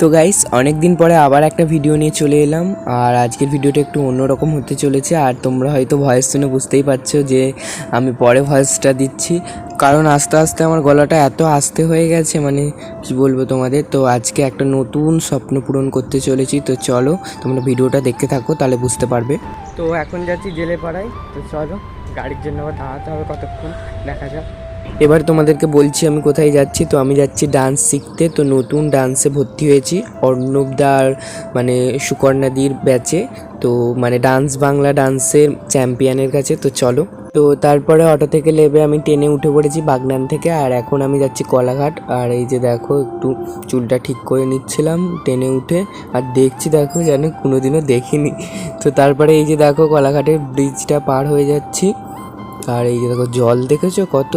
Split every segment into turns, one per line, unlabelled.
তো গাইস অনেক দিন পরে আবার একটা ভিডিও নিয়ে চলে এলাম। আর আজকের ভিডিওটা একটু অন্যরকম হতে চলেছে। আর তোমরা হয়তো ভয়েস শুনে বুঝতেই পারছ যে আমি পরে ভয়েসটা দিচ্ছি। কারণ আস্তে আস্তে আমার গলাটা এত আস্তে হয়ে গেছে মানে কি বলব তোমাদের? তো আজকে একটা নতুন স্বপ্ন পূরণ করতে চলেছি। তো চলো, তোমরা ভিডিওটা দেখতে থাকো, তাহলে বুঝতে পারবে। তো এখন যাচ্ছি জেলে পাড়ায় তো চলো, গাড়ির জন্য আবার দাঁড়াতে হবে কতক্ষণ? দেখা যাক। এবার তোমাদেরকে বলছি, আমি কোথায় যাচ্ছি? তো আমি যাচ্ছি ডান্স শিখতে। তো নতুন ডান্সে ভর্তি হয়েছি অর্ণবদার মানে সুকর্ণাদির ব্যাচে তো মানে ডান্স বাংলা ডান্সের চ্যাম্পিয়নের কাছে। তো চলো। তো তারপরে অটো থেকে নেবে আমি ট্রেনে উঠে পড়েছি বাগনান থেকে। আর এখন আমি যাচ্ছি কলাঘাট। আর এই যে দেখো, একটু চুলটা ঠিক করে নিচ্ছিলাম ট্রেনে উঠে। আর দেখছি, দেখো, যেন কোনোদিনও দেখিনি। তো তারপরে এই যে দেখো, কলাঘাটের ব্রিজটা পার হয়ে যাচ্ছি। আর এই যে দেখো, জল দেখেছ কত?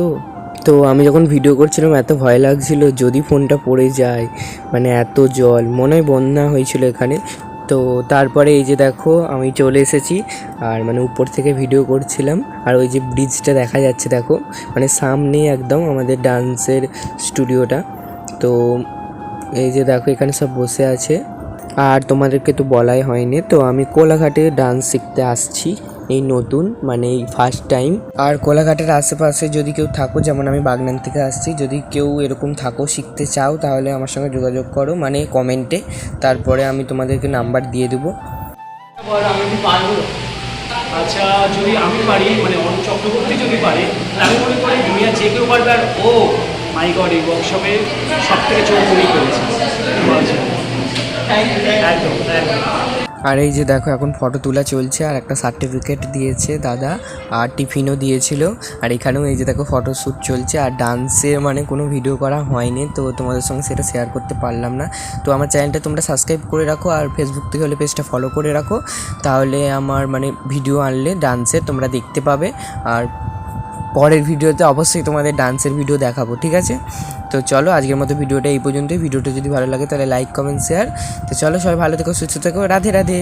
তো আমি যখন ভিডিও করছিলাম, এত ভয় লাগছিল যদি ফোনটা পড়ে যায়। মানে এত জল, মনে হয় বন্যা হয়েছিল এখানে। তো তারপরে এই যে দেখো, আমি চলে এসেছি। আর মানে উপর থেকে ভিডিও করছিলাম। আর ওই যে ব্রিজটা দেখা যাচ্ছে, দেখো। মানে সামনেই একদম আমাদের ডান্সের স্টুডিওটা তো এই যে দেখো, এখানে সব বসে আছে। আর তোমাদেরকে তো বলাই হয়নি। তো আমি কোলাঘাটে ডান্স শিখতে আসছি। এই নতুন মানে এই ফার্স্ট টাইম আর কোলাঘাটের আশেপাশে যদি কেউ থাকো যেমন আমি বাগনান থেকে আসছি যদি কেউ এরকম থাকো শিখতে চাও তাহলে আমার সঙ্গে যোগাযোগ করো মানে কমেন্টে তারপরে আমি তোমাদেরকে নাম্বার দিয়ে দেবো।
আচ্ছা যদি আমি পারি মানে অরুণ চক্রবর্তী যদি পারে আমি মনে করি দুনিয়া যে কেউ পারবে আর ও মাই গড এই ওয়ার্কশপে সব থেকে চোখ করেছে। একদম একদম।
আর এই যে দেখো, এখন ফটো তোলা চলছে আর একটা সার্টিফিকেট দিয়েছে দাদা, আর টিফিনও দিয়েছিল। আর এখানেও এই যে দেখো ফটো শ্যুট চলছে। আর ডান্সে মানে কোনো ভিডিও করা হয়নি, তো তোমাদের সঙ্গে সেটা শেয়ার করতে পারলাম না। তো আমার চ্যানেলটা তোমরা সাবস্ক্রাইব করে রাখো, আর ফেসবুক থেকে হলে পেজটা ফলো করে রাখো। তাহলে আমার মানে ভিডিও আনলে ডান্সে তোমরা দেখতে পাবে। আর পরের ভিডিওতে অবশ্যই তোমাদের ডান্সের ভিডিও দেখাবো, ঠিক আছে? তো চলো আজকের মতো ভিডিওটা এই পর্যন্তই। ভিডিওটা যদি ভালো লাগে তাহলে লাইক কমেন্ট শেয়ার তো চলো সবাই ভালো থেকো, সুস্থ থেকো। রাধে রাধে।